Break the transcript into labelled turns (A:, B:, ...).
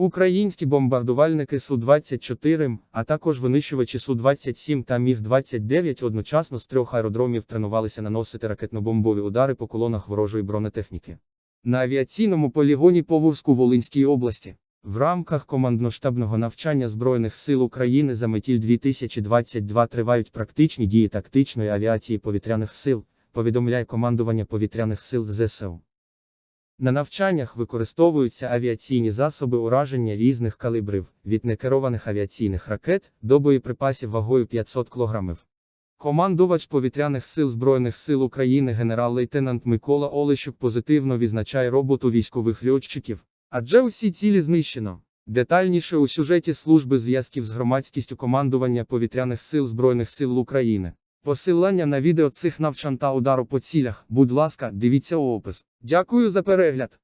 A: Українські бомбардувальники Су-24, а також винищувачі Су-27 та Міг-29 одночасно з трьох аеродромів тренувалися наносити ракетно-бомбові удари по колонах ворожої бронетехніки. На авіаційному полігоні Повурську Волинській області. В рамках командно-штабного навчання Збройних сил України за метіль 2022 тривають практичні дії тактичної авіації повітряних сил, повідомляє командування повітряних сил ЗСУ. На навчаннях використовуються авіаційні засоби ураження різних калібрів, від некерованих авіаційних ракет до боєприпасів вагою 500 кг. Командувач повітряних сил Збройних сил України генерал-лейтенант Микола Олещук позитивно відзначає роботу військових льотчиків, адже усі цілі знищено. Детальніше у сюжеті служби зв'язків з громадськістю командування повітряних сил Збройних сил України. Посилання на відео цих навчань та удару по цілях, будь ласка, дивіться опис. Дякую за перегляд.